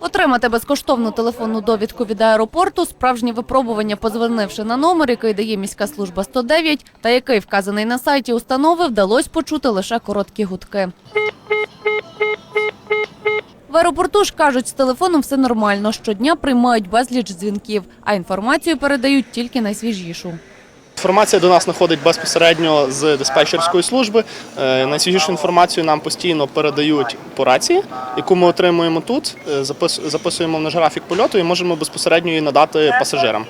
Отримати безкоштовну телефонну довідку від аеропорту, справжнє випробування, позвонивши на номер, який дає міська служба 109, та який вказаний на сайті установи, вдалося почути лише короткі гудки. В аеропорту ж кажуть, з телефоном все нормально. Щодня приймають безліч дзвінків, а інформацію передають тільки найсвіжішу. Інформація до нас надходить безпосередньо з диспетчерської служби. Е, Найсвіжішу інформацію нам постійно передають по рації, яку ми отримуємо тут, е, записуємо в наш графік польоту і можемо безпосередньо її надати пасажирам.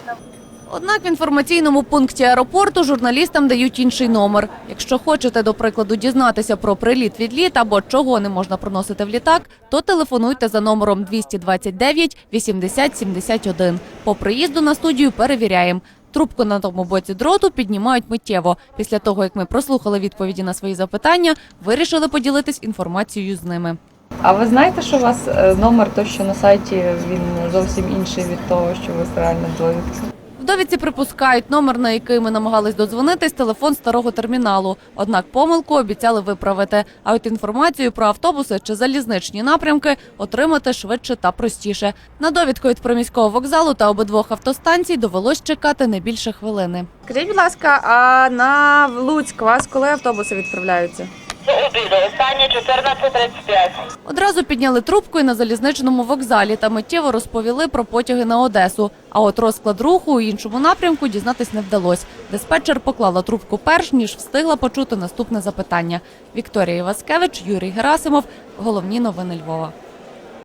Однак в інформаційному пункті аеропорту журналістам дають інший номер. Якщо хочете, до прикладу, дізнатися про приліт відліт або чого не можна проносити в літак, то телефонуйте за номером 229 80 71. По приїзду на студію перевіряємо. Трубку на тому боці дроту піднімають миттєво. Після того, як ми прослухали відповіді на свої запитання, вирішили поділитись інформацією з ними. А ви знаєте, що у вас е, номер то що на сайті він зовсім інший від того, що ви реально довідки? В довідці припускають номер, на який ми намагались додзвонитись, телефон старого терміналу. Однак помилку обіцяли виправити. А от інформацію про автобуси чи залізничні напрямки отримати швидше та простіше. На довідку від приміського вокзалу та обидвох автостанцій довелось чекати не більше хвилини. Скажіть, будь ласка, а на Луцьк вас коли автобуси відправляються? До обіду. Останнє 14.35. Одразу підняли трубку і на залізничному вокзалі та миттєво розповіли про потяги на Одесу. А от розклад руху у іншому напрямку дізнатись не вдалось. Диспетчер поклала трубку перш ніж встигла почути наступне запитання. Вікторія Іваскевич, Юрій Герасимов. Головні новини Львова.